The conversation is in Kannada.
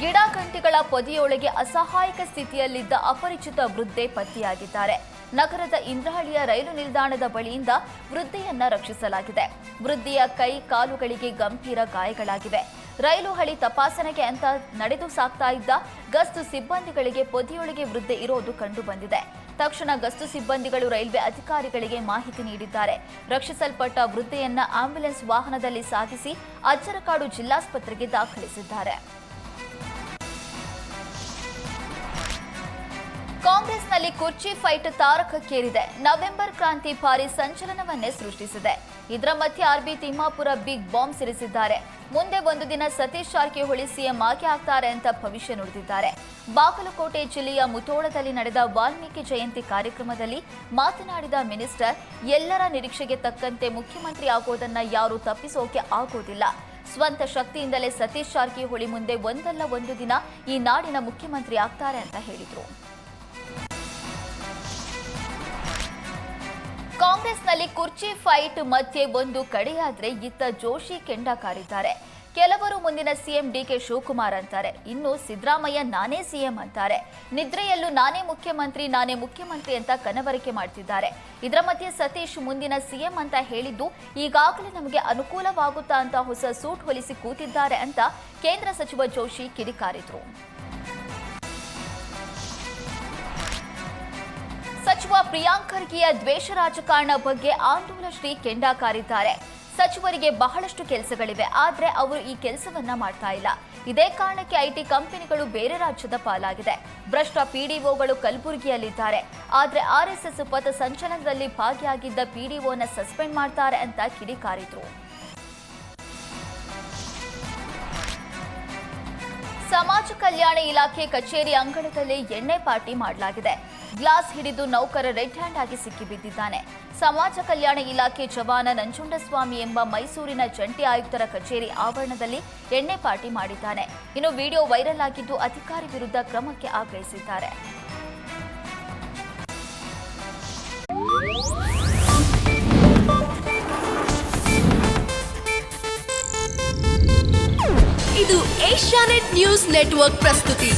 ಗಿಡ ಗಂಟೆಗಳ ಪೊದೆಯೊಳಗೆ ಅಸಹಾಯಕ ಸ್ಥಿತಿಯಲ್ಲಿದ್ದ ಅಪರಿಚಿತ ವೃದ್ಧೆ ಪತ್ತೆಯಾಗಿದ್ದಾರೆ ನಗರದ ಇಂದ್ರಹಳ್ಳಿಯ ರೈಲು ನಿಲ್ದಾಣದ ಬಳಿಯಿಂದ ವೃದ್ಧೆಯನ್ನ ರಕ್ಷಿಸಲಾಗಿದೆ. ವೃದ್ಧೆಯ ಕೈ ಕಾಲುಗಳಿಗೆ ಗಂಭೀರ ಗಾಯಗಳಾಗಿವೆ. ರೈಲು ಹಳಿ ತಪಾಸಣೆಗೆ ಅಂತ ನಡೆದು ಸಾಕ್ತಾ ಇದ್ದ ಗಸ್ತು ಸಿಬ್ಬಂದಿಗಳಿಗೆ ಪೊದೆಯೊಳಗೆ ವೃದ್ಧೆ ಇರೋದು ಕಂಡು ಬಂದಿದೆ. ತಕ್ಷಣ ಗಸ್ತು ಸಿಬ್ಬಂದಿಗಳು ರೈಲ್ವೆ ಅಧಿಕಾರಿಗಳಿಗೆ ಮಾಹಿತಿ ನೀಡಿದ್ದಾರೆ. ರಕ್ಷಿಸಲ್ಪಟ್ಟ ವೃದ್ಧೆಯನ್ನ ಆಂಬ್ಯುಲೆನ್ಸ್ ವಾಹನದಲ್ಲಿ ಸಾಗಿಸಿ ಅಜ್ಜರಕಾಡು ಜಿಲ್ಲಾಸ್ಪತ್ರೆಗೆ ದಾಖಲಿಸಿದ್ದಾರೆ. ಕಾಂಗ್ರೆಸ್ನಲ್ಲಿ ಕುರ್ಚಿ ಫೈಟ್ ತಾರಕಕ್ಕೇರಿದೆ. ನವೆಂಬರ್ ಕ್ರಾಂತಿ ಭಾರಿ ಸಂಚಲನವನ್ನೇ ಸೃಷ್ಟಿಸಿದೆ. ಇದರ ಮಧ್ಯೆ R B Timmapur big bomb ಸಿರಿಸಿದ್ದಾರೆ ಮುಂದೆ ಒಂದು ದಿನ ಸತೀಶ್ ಜಾರಕಿಹೊಳಿ ಸಿಎಂ ಆಗಿ ಆಗ್ತಾರೆ ಅಂತ ಭವಿಷ್ಯ ನುಡಿದಿದ್ದಾರೆ. ಬಾಗಲಕೋಟೆ ಜಿಲ್ಲೆಯ ಮುತೋಳದಲ್ಲಿ ನಡೆದ ವಾಲ್ಮೀಕಿ ಜಯಂತಿ ಕಾರ್ಯಕ್ರಮದಲ್ಲಿ ಮಾತನಾಡಿದ ಮಿನಿಸ್ಟರ್, ಎಲ್ಲರ ನಿರೀಕ್ಷೆಗೆ ತಕ್ಕಂತೆ ಮುಖ್ಯಮಂತ್ರಿ ಆಗೋದನ್ನ ಯಾರೂ ತಪ್ಪಿಸೋಕೆ ಆಗೋದಿಲ್ಲ. ಸ್ವಂತ ಶಕ್ತಿಯಿಂದಲೇ ಸತೀಶ್ ಜಾರಕಿಹೊಳಿ ಮುಂದೆ ಒಂದಲ್ಲ ಒಂದು ದಿನ ಈ ನಾಡಿನ ಮುಖ್ಯಮಂತ್ರಿ ಆಗ್ತಾರೆ ಅಂತ ಹೇಳಿದರು. ಕಾಂಗ್ರೆಸ್ನಲ್ಲಿ ಕುರ್ಚಿ ಫೈಟ್ ಮಧ್ಯೆ ಒಂದು ಕಡೆಯಾದ್ರೆ ಇತ್ತ ಜೋಶಿ ಕೆಂಡ ಕಾರಿದ್ದಾರೆ. ಕೆಲವರು ಮುಂದಿನ ಸಿಎಂ ಡಿಕೆ ಶಿವಕುಮಾರ್ ಅಂತಾರೆ. ಇನ್ನು ಸಿದ್ದರಾಮಯ್ಯ ನಾನೇ ಸಿಎಂ ಅಂತಾರೆ. ನಿದ್ರೆಯಲ್ಲೂ ನಾನೇ ಮುಖ್ಯಮಂತ್ರಿ ನಾನೇ ಮುಖ್ಯಮಂತ್ರಿ ಅಂತ ಕನವರಿಕೆ ಮಾಡ್ತಿದ್ದಾರೆ. ಇದರ ಮಧ್ಯೆ ಸತೀಶ್ ಮುಂದಿನ ಸಿಎಂ ಅಂತ ಹೇಳಿದ್ದು, ಈಗಾಗಲೇ ನಮಗೆ ಅನುಕೂಲವಾಗುತ್ತಾ ಅಂತ ಹೊಸ ಸೂಟ್ ಹೊಲಿಸಿ ಕೂತಿದ್ದಾರೆ ಅಂತ ಕೇಂದ್ರ ಸಚಿವ ಜೋಶಿ ಕಿಡಿಕಾರಿದ್ರು. ಸಚಿವ ಪ್ರಿಯಾಂಕ್ ಖರ್ಗೆಯ ದ್ವೇಷ ರಾಜಕಾರಣ ಬಗ್ಗೆ ಆಂದೋಲನ ಶ್ರೀ ಕೆಂಡಾಕಾರಿದ್ದಾರೆ ಸಚಿವರಿಗೆ ಬಹಳಷ್ಟು ಕೆಲಸಗಳಿವೆ, ಆದರೆ ಅವರು ಈ ಕೆಲಸವನ್ನ ಮಾಡ್ತಾ ಇಲ್ಲ. ಇದೇ ಕಾರಣಕ್ಕೆ ಐಟಿ ಕಂಪನಿಗಳು ಬೇರೆ ರಾಜ್ಯದ ಪಾಲಾಗಿದೆ. ಭ್ರಷ್ಟ ಪಿಡಿಒಗಳು ಕಲಬುರಗಿಯಲ್ಲಿದ್ದಾರೆ. ಆದರೆ ಆರ್ಎಸ್ಎಸ್ ಪಥ ಸಂಚಲನದಲ್ಲಿ ಭಾಗಿಯಾಗಿದ್ದ ಪಿಡಿಒನ ಸಸ್ಪೆಂಡ್ ಮಾಡ್ತಾರೆ ಅಂತ ಕಿಡಿಕಾರಿದ್ರು. ಸಮಾಜ ಕಲ್ಯಾಣ ಇಲಾಖೆ ಕಚೇರಿ ಅಂಗಳದಲ್ಲಿ ಎಣ್ಣೆ ಪಾರ್ಟಿ ಮಾಡಲಾಗಿದೆ. ಗ್ಲಾಸ್ ಹಿಡಿದು ನೌಕರ ರೆಡ್ ಹ್ಯಾಂಡ್ ಆಗಿ ಸಿಕ್ಕಿಬಿದ್ದಿದ್ದಾನೆ ಸಮಾಜ ಕಲ್ಯಾಣ ಇಲಾಖೆ ಜವಾನ ನಂಜುಂಡಸ್ವಾಮಿ ಎಂಬ ಮೈಸೂರಿನ ಜಂಟಿ ಆಯುಕ್ತರ ಕಚೇರಿ ಆವರಣದಲ್ಲಿ ಎಣ್ಣೆ ಪಾರ್ಟಿ ಮಾಡಿದ್ದಾನೆ. ಇನ್ನು ವಿಡಿಯೋ ವೈರಲ್ ಆಗಿದ್ದು ಅಧಿಕಾರಿ ವಿರುದ್ಧ ಕ್ರಮಕ್ಕೆ ಆಗ್ರಹಿಸಿದ್ದಾರೆ. ಇದು ಏಷ್ಯಾನೆಟ್ ನ್ಯೂಸ್ ನೆಟ್ವರ್ಕ್ ಪ್ರಸ್ತುತಿ.